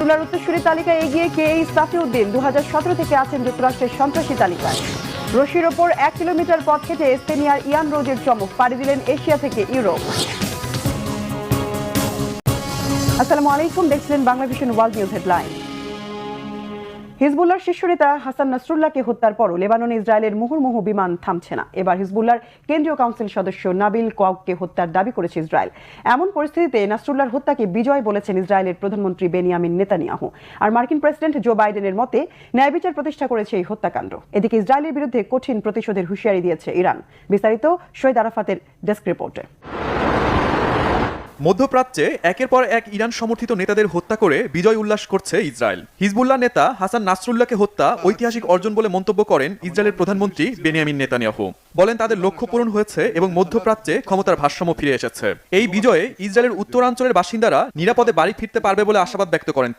তুলার উত্তরসূরি তালিকায় এগিয়ে কে এই সাফিউদ্দিন? দু হাজার সতেরো থেকে আছেন যুক্তরাষ্ট্রের সন্ত্রাসী তালিকায়। রশির ওপর এক কিলোমিটার পথ হেঁটে স্পেনিয়ার ইয়ান রোজের চমক, পাড়ি দিলেন এশিয়া থেকে ইউরোপ। আসসালামু আলাইকুম, দেখছিলেন বাংলা ওয়ার্ল্ড নিউজ হেডলাইন। হিজবুল্লাহর শীর্ষ নেতা হাসান নাসরুল্লাহকে হত্যার পরও লেবানন ইসরায়েলের মুহুর্মুহু বিমান থামছে না। এবার হিজবুল্লাহর কেন্দ্রীয় কাউন্সিল সদস্য নাবিল কওককে হত্যার দাবি করেছে ইসরায়েল। এমন পরিস্থিতিতে নাসরুল্লাহর হত্যাকে বিজয় বলেছেন ইসরায়েলের প্রধানমন্ত্রী বেনিয়ামিন নেতানিয়াহু। আর মার্কিন প্রেসিডেন্ট জো বাইডেনের মতে, ন্যায় বিচার প্রতিষ্ঠা করেছে এই হত্যাকাণ্ড। এদিকে ইসরায়েলের বিরুদ্ধে কঠিন প্রতিশোধের হুঁশিয়ারি দিয়েছে ইরান। বিস্তারিত শহীদ আরাফাতের ডেস্ক রিপোর্টে। মধ্যপ্রাচ্যে একের পর এক ইরান সমর্থিত নেতাদের হত্যা করে বিজয় উল্লাস করছে ইসরায়েল। হিজবুল্লাহ নেতা হাসান নাসরুল্লাহকে হত্যা ঐতিহাসিক অর্জন বলে মন্তব্য করেন ইসরায়েলের প্রধানমন্ত্রী বেনিয়ামিন নেতানিয়াহু। বলেন, তাদের লক্ষ্য পূরণ হয়েছে এবং মধ্যপ্রাচ্যে ক্ষমতার ভারসাম্য ফিরে এসেছে। এই বিজয়ে ইসরায়েলের উত্তরাঞ্চলের বাসিন্দারা নিরাপদে বাড়ি ফিরতে পারবে বলে আশাবাদ ব্যক্ত করেন